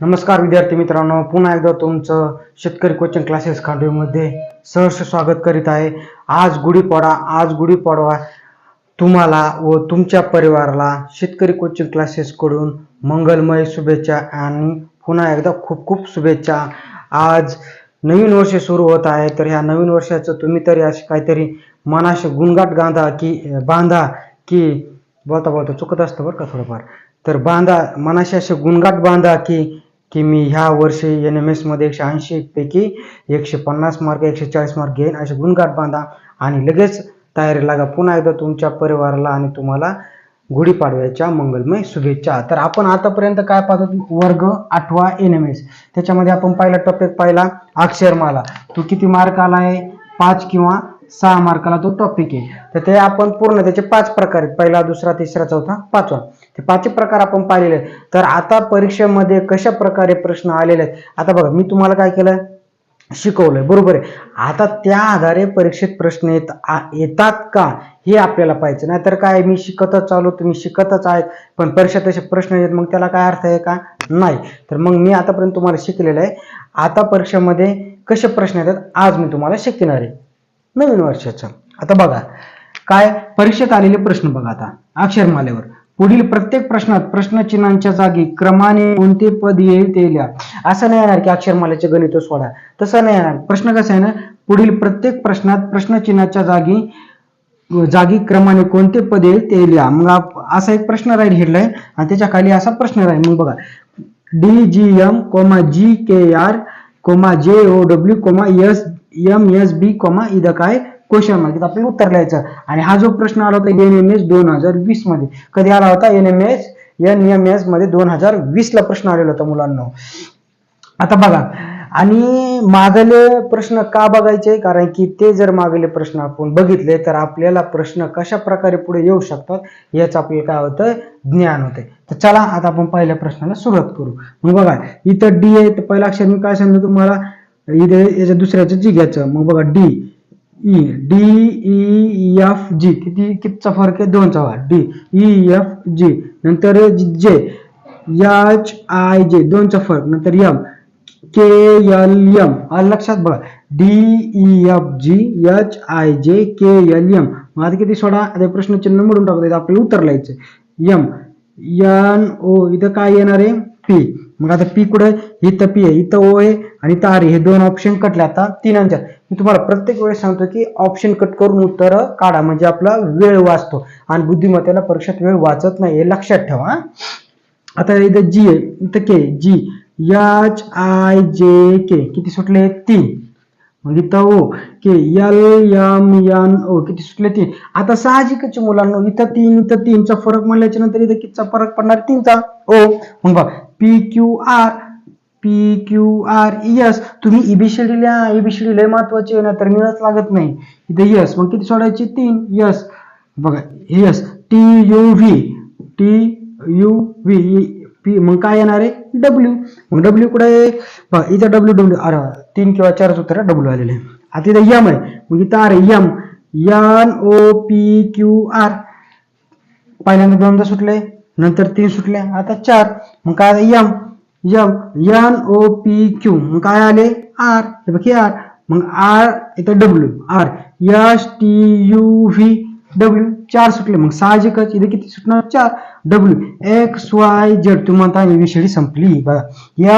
नमस्कार विद्यार्थी मित्रांनो. पुन्हा एकदा तुमचं शेतकरी कोचिंग क्लासेस खांडवीमध्ये सहर्ष स्वागत करीत आहे. आज गुढीपाडा आज गुढीपाडवा तुम्हाला व तुमच्या परिवाराला शेतकरी कोचिंग क्लासेसकडून मंगलमय शुभेच्छा आणि पुन्हा एकदा खूप खूप शुभेच्छा. आज नवीन वर्ष सुरू होत आहे तर ह्या नवीन वर्षाचं तुम्ही तरी असे काहीतरी मनाशी गुणगाट गांधा की बांधा की बोलता बोलता चुकत असतं बरं का थोडंफार. तर बांधा मनाशी असे गुणगाट बांधा की की मी ह्या वर्षी एन एम एसमध्ये एकशे ऐंशी पैकी एकशे पन्नास मार्क एकशे चाळीस मार्क घेईन असे गुणगाठ बांधा आणि लगेच तयारी लागा. पुन्हा एकदा तुमच्या परिवाराला आणि तुम्हाला गुढीपाडव्याच्या मंगलमय शुभेच्छा. तर आपण आतापर्यंत काय पाहतो वर्ग आठवा एन एम एस त्याच्यामध्ये आपण पहिला टॉपिक पाहिला अक्षरमाला. तो किती मार्क आला आहे पाच किंवा सहा मार्काला तो टॉपिक आहे. तर ते आपण पूर्ण त्याचे पाच प्रकार आहेत. पहिला दुसरा तिसरा चौथा पाचवा. ते पाचही प्रकार आपण पाहिलेले आहेत. तर आता परीक्षेमध्ये कशा प्रकारे प्रश्न आलेले आहेत? आता बघा मी तुम्हाला काय केलं? शिकवलंय. बरोबर आहे. आता त्या आधारे परीक्षेत प्रश्न येत येतात का? हे आपल्याला पाहिजे नाहीतर काय मी शिकतच चालू तुम्ही शिकतच आहेत. पण परीक्षेत तसे प्रश्न येत मग त्याला काय अर्थ आहे का? नाही. तर मग मी आतापर्यंत तुम्हाला शिकलेलं आहे. आता परीक्षेमध्ये कसे प्रश्न येतात आज मी तुम्हाला शिकणार आहे. नवीन वर्षाचं आता बघा काय? परीक्षेत आलेले प्रश्न बघा आता. अक्षरमालेवर. पुढील प्रत्येक प्रश्नात प्रश्नचिन्हांच्या जागी क्रमाने कोणते पद येईल ते लिहा. असं नाही येणार की अक्षरमालेचे गणित सोडा. तसं नाही येणार. प्रश्न कसा आहे ना? पुढील प्रत्येक प्रश्नात प्रश्नचिन्हाच्या जागी जागी क्रमाने कोणते पद येईल ते लिहा. मग असा एक प्रश्न राहील हेडलाय आणि त्याच्याखाली असा प्रश्न राहील. मग बघा. D G M comma G K R comma J O W comma S M S B comma इथं काय? क्वेश्चन मार्क इथं आपल्याला उत्तर लिहायचं. आणि हा जो प्रश्न आला होता एन एम एस दोन हजार वीसमध्ये कधी आला होता N M S N M एसमध्ये दोन हजार वीस ला प्रश्न आलेला होता मुलांना. आता बघा. आणि मागले प्रश्न का बघायचे? कारण की ते जर मागले प्रश्न आपण बघितले तर आपल्याला प्रश्न कशा प्रकारे पुढे येऊ शकतात याचं आपल्याला काय होतं? ज्ञान होते. तर चला आता आपण पहिल्या प्रश्नाला सुरुवात करू. मग बघा. इथं डी आहे तर पहिला अक्षर मी काय सांगतो तुम्हाला? इथे याच्या दुसऱ्याचं जी घ्यायचं मग बघा D E D E F G किती कितचा फरक आहे? दोनचा वा डी ई एफ जी नंतर जे एच आय जे दोनचा फरक. नंतर एम के एल एम लक्षात बघा. D E F G H I J K L M मग आता किती सोडा? आता प्रश्नचिन्ह मोडून टाकतो आपल्याला उत्तर लिहायचं एम एन ओ इथं काय येणार आहे? पी मग आता पी कुठे इथं पी आहे इथं ओ आहे आणि इथं आर हे दोन ऑप्शन कटले आता तीन अंतर मी तुम्हाला प्रत्येक वेळेस सांगतो की ऑप्शन कट करून उत्तर काढा. म्हणजे आपला वेळ वाचतो आणि बुद्धिमत्तेला परीक्षेत वेळ वाचत नाही हे लक्षात ठेवा आता इथं जी आहे इथं के जी एच आय जे के किती सुटले? तीन. मग इथं O K L M N O किती सुटले? तीन. आता साहजिकच मुलांना इथं तीन इथं तीनचा फरक म्हणल्याच्या नंतर इथं कितीचा फरक पडणार? तीनचा. ओ मग बघ P Q R P Q R yes तुम्ही E E B C D लिहा ईबीसीडी लय महत्वाची आहे ना तर मीच लागत नाही. इथे यस मग किती सोडायचे? तीन. यस बघा S T U V T U V P मग काय येणार आहे? डब्ल्यू मग डब्ल्यू कुठे आहे? बघा इथं डब्ल्यू डब्ल्यू अरे तीन किंवा चारच उत्तर डब्ल्यू आलेले आता इथं यम आहे. मग इथं R M N O P Q R पहिल्यांदा दोनदा सुटले नंतर तीन सुटले आता चार. मग काय M M N O P Q. मग काय आले? आर. हे बघ आर. मग आर इथं W R. S T U V W चार सुटले. मग साहजिकच इथे किती सुटणार? चार. डब्ल्यू एक्स वाय झेड तुम्ही म्हणता एबीसीडी संपली. बघा.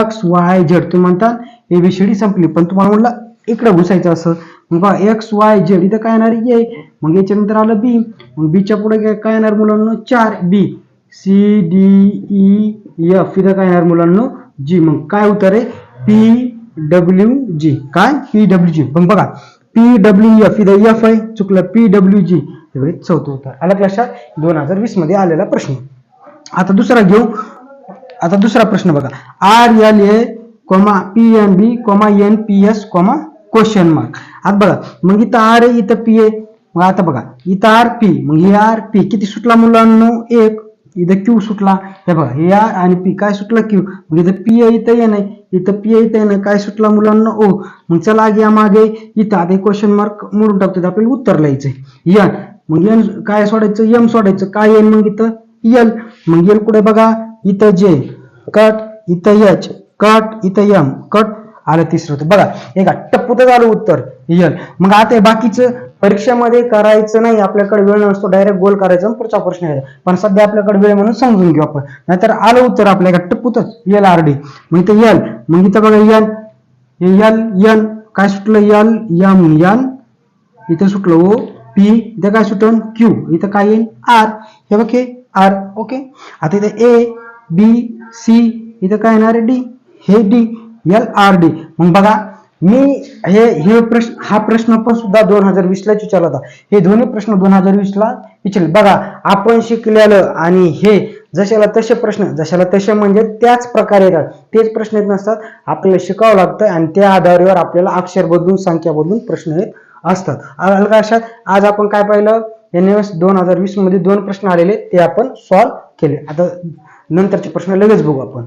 एक्स वाय झेड तुम्ही म्हणता एबीसीडी संपली. पण तुम्हाला म्हणलं इकडे घुसायचं असं. मग बघा एक्स वाय झेड इथं काय येणार? ए मग याच्या नंतर आलं बी मग बीच्या पुढे काय येणार मुलांना? चार. B C D E F इथं काय येणार मुलांना. जी मग काय उत्तर आहे? पी डब्ल्यू जी काय? पी डब्ल्यू जी पण बघा पी डब्ल्यू एफ इथं एफ आहे. चुकलं पी डब्ल्यू जी हे चौथं उत्तर. आलं लक्षात? दोन हजार वीसमध्ये आलेला प्रश्न. आता दुसरा घेऊ. आता दुसरा प्रश्न बघा. R L A comma P M B comma N P S comma question mark आता बघा मग इथं आर आहे इथं पी आहे. मग आता बघा इथं आर पी मग हे आर पी किती सुटला मुलांनो? एक. इथं क्यू सुटला. हे बघा हे आणि पी काय सुटला क्यू मग इथं पी इथं ये आहे. इथं पी इथं ये आहे. काय सुटला मुलांना? ओ मग चला या मागे. इथं आता क्वेश्चन मार्क मोडून टाकतो आपल्याला उत्तर लिहायचंय यन मग एन काय सोडायचं? एम सोडायचं. काय येईल मग इथं? यल मग यल कुठे बघा? इथं जे कट इथं एच कट इथं यम कट आलं तिसरं. होतं बघा हे का टप्पूतच आलं उत्तर. यल मग आता बाकीचं परीक्षेमध्ये करायचं नाही आपल्याकडे वेळ नसतो डायरेक्ट गोल करायचं पुढचा प्रश्न यायचा. पण सध्या आपल्याकडे वेळ म्हणून समजून घेऊ आपण. नाहीतर आलं उत्तर आपल्याकडे टप्पूतच यल आर डी मग इथं यल मग इथं बघा यल एल यल यन काय सुटलं? यल यम यन इथं सुटलं हो. ओ पी इथं काय सुटलं क्यू इथं काय येईल आर हे बघे आर ओके आता इथं ए बी सी इथं काय येणार डी हे डी एल आर डी मग बघा मी हे हे प्रश्न हा प्रश्न पण सुद्धा दोन हजार वीसलाच विचारला होता. हे दोन्ही प्रश्न दोन हजार वीसला विचारले. बघा आपण शिकलेलं आणि हे जशाला तसे प्रश्न जशाला तसे म्हणजे त्याच प्रकारे येतात तेच प्रश्न येत नसतात. आपल्याला शिकावं लागतं आणि त्या आधारावर आपल्याला अक्षर बदलून संख्या बदलून प्रश्न येत असतात. आलं का आज आपण काय पाहिलं? एन एस दोन हजार वीसमध्ये दोन प्रश्न आलेले ते आपण सॉल्व्ह केले. आता नंतरचे प्रश्न लगेच बघू आपण.